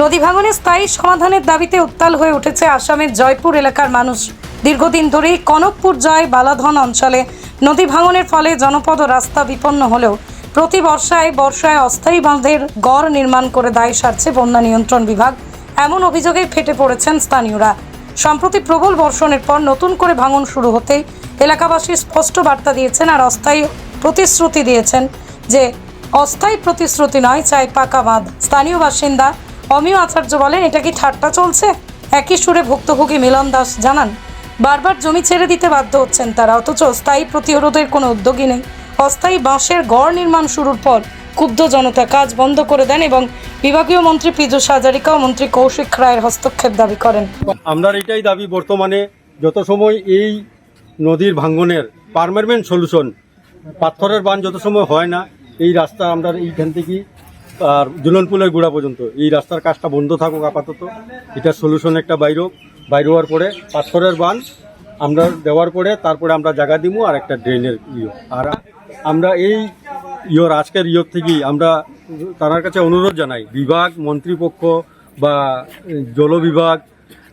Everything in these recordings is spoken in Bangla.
নদী ভাঙনের স্থায়ী সমাধানের দাবিতে উত্তাল হয়ে উঠেছে আসামের জয়পুর এলাকার মানুষ। দীর্ঘদিন ধরেই কনকপুর জয় বালাধন অঞ্চলে নদী ভাঙনের ফলে জনপদ ও রাস্তা বিপন্ন হলেও প্রতি বর্ষায় বর্ষায় অস্থায়ী বাঁধের গড় নির্মাণ করে দায় সারছে বন্যা নিয়ন্ত্রণ বিভাগ। এমন অভিযোগে ফেটে পড়েছেন স্থানীয়রা। সম্প্রতি প্রবল বর্ষণের পর নতুন করে ভাঙন শুরু হতেই এলাকাবাসী স্পষ্ট বার্তা দিয়েছেন আর অস্থায়ী প্রতিশ্রুতি দিয়েছেন যে, অস্থায়ী প্রতিশ্রুতি নয়, চাই পাকা বাঁধ। স্থানীয় বাসিন্দা অমিয় আচার্য বলেন, এটা কি ঠাট্টা চলছে? একই সুরে ভুক্তভোগী মিলন দাস জানান, বারবার জমি ছেড়ে দিতে বাধ্য হচ্ছেন তারা, অথচ স্থায়ী প্রতিরোধের কোনো উদ্যোগী নেই। অস্থায়ী বাঁশের গড় নির্মাণ শুরুর পর ক্ষুব্ধ জনতা কাজ বন্ধ করে দেন এবং বিভাগীয় মন্ত্রী পীযূষ হাজারিকা ও মন্ত্রী কৌশিক রায়ের হস্তক্ষেপ দাবি করেন। আমরা এটাই দাবি বর্তমানে, যত সময় এই নদীর ভাঙ্গনের পারমানেন্ট সলিউশন পাথরের বান যত সময় হয় না, এই রাস্তা আমরা এইখান থেকে আর জুলনপুলের গোড়া পর্যন্ত। এই রাস্তার কাজটা বন্ধ থাকুক আপাতত। এটা সলিউশন একটা বাইর। বাইর হওয়ার পরে পাথরের বান আমরা দেওয়ার পরে তারপরে আমরা জায়গা দিব আর একটা ড্রেনের ইয়ে। আর আমরা এই ইয়োর, আজকের ইয়োর থেকেই আমরা তার কাছে অনুরোধ জানাই। বিভাগ, মন্ত্রীপক্ষ বা জল বিভাগ,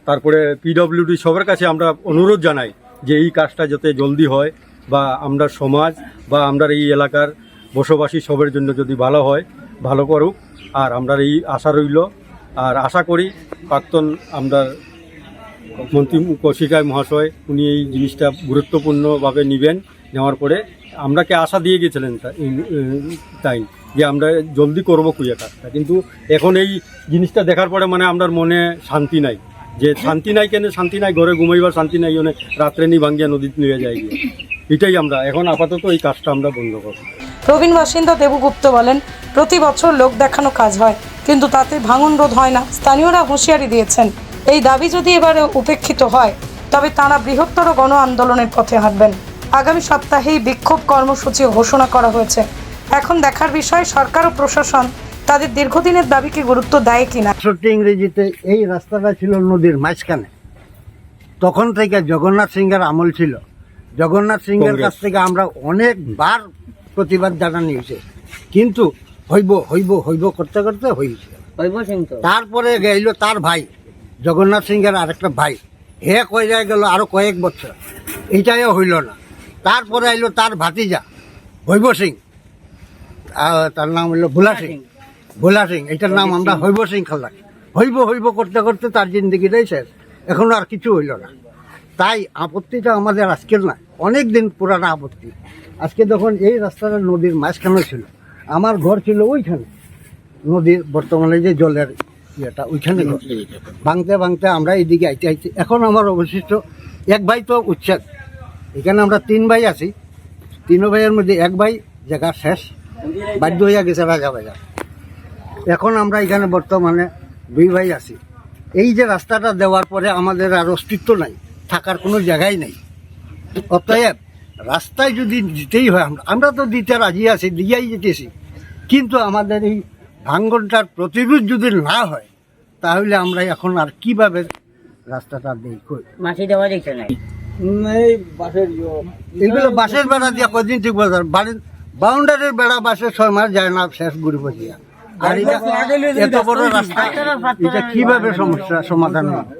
তারপরে পিডব্লিউডি সবার কাছে আমরা অনুরোধ জানাই যে এই কাজটা যাতে জলদি হয় বা আমরা সমাজ বা আমরা এই এলাকার বসবাসী সবের জন্য যদি ভালো হয় ভালো করুক। আর আমরা এই আশা রইল। আর আশা করি প্রাক্তন আমরা মন্ত্রী কৌশিকায় মহাশয়, উনি এই জিনিসটা গুরুত্বপূর্ণভাবে নেবেন নেওয়ার পরে আমরাকে আশা দিয়ে গেছিলেন তাই, যে আমরা জলদি করব কুইয়া কাজটা কিন্তু এখন এই জিনিসটা দেখার পরে মানে আমার মনে শান্তি নাই। যে শান্তি নাই কেন? শান্তি নাই, ঘরে ঘুমাইবার শান্তি নাই মানে রাত্রে নি ভাঙ্গিয়া নদীতে নিয়ে যাই গিয়ে এটাই আমরা, এখন আপাতত এই কাজটা আমরা বন্ধ করব। প্রবীণ বাসিন্দা দেবগুপ্ত বলেন প্রতি বছর লোক দেখানো কাজ হয় কিন্তু তাতে ভাঙন রোধ হয় না। স্থানীয়রা হুঁশিয়ারি দিয়েছেন এই দাবি যদি এবারে উপেক্ষিত হয় তবে তারা বৃহত্তর গণ আন্দোলনের পথে হাঁটবেন। আগামী সপ্তাহেই বিক্ষোভ কর্মসূচি ঘোষণা করা হয়েছে। এখন দেখার বিষয় সরকার ও প্রশাসন তাদের দীর্ঘদিনের দাবিকে গুরুত্ব দেয় কিনা সত্যি ইংরেজিতে এই রাস্তাটা ছিল নদীর মাঝখানে। তখন থেকে জগন্নাথ সিংহের আমল ছিল। জগন্নাথ সিংহের কাছ থেকে আমরা অনেকবার প্রতিবাদ জানানি হয়েছে। কিন্তু হইব হইব হইব করতে করতে হয়েছে তারপরে গেল তার ভাই জগন্নাথ সিংহের আরেকটা ভাই। হে কয়ে যায় গেল আরও কয়েক বছর। এইটাও হইল না। তারপরে আইলো তার ভাতিজা হৈব সিং। তার নাম হইল ভোলা সিং। ভোলা সিং। এটার নাম আমরা হৈব সিং খাল্লা হইব হইব করতে করতে তার জিন্দগিটাই শেষ। এখনও আর কিছু হইল না। তাই আপত্তিটা আমাদের আজকের না অনেক দিন পুরানো আপত্তি। আজকে যখন এই রাস্তাটা নদীর মাঝখানে ছিল, আমার ঘর ছিল ওইখানে। নদীর বর্তমানে যে জলের ইয়েটা ওইখানে। ভাঙতে ভাঙতে আমরা এইদিকে আইতে আইতে, এখন আমার অবশিষ্ট এক ভাই তো উচ্ছেদ। এখানে আমরা তিন ভাই আছি। তিন ভাইয়ের মধ্যে এক ভাই, জায়গা শেষ। বাধ্য হইয়া গেছে রাজা বাজার। এখন আমরা এখানে বর্তমানে দুই ভাই আছি। এই যে রাস্তাটা দেওয়ার পরে আমাদের আর অস্তিত্ব নাই, থাকার কোনো জায়গাই নেই। অতএব রাস্তায় যদি দিতেই হয় আমরা আমরা তো দিতে রাজি আছি দিয়াই যেতেছি। কিন্তু আমাদের এই ভাঙ্গনটার প্রতিরোধ যদি না হয় তাহলে আমরা এখন আর কীভাবে রাস্তাটা দিই কই মাটি দেওয়া যেত না এগুলো বাঁশের বেড়া দিয়া কদিন ঠিক বাজার বাড়ির বাউন্ডারির বেড়া বাসে ছয় মাস যায় না শেষ ঘুরিব দিয়া আর এটা এত বড় রাস্তা এটা কীভাবে সমস্যা সমাধান হবে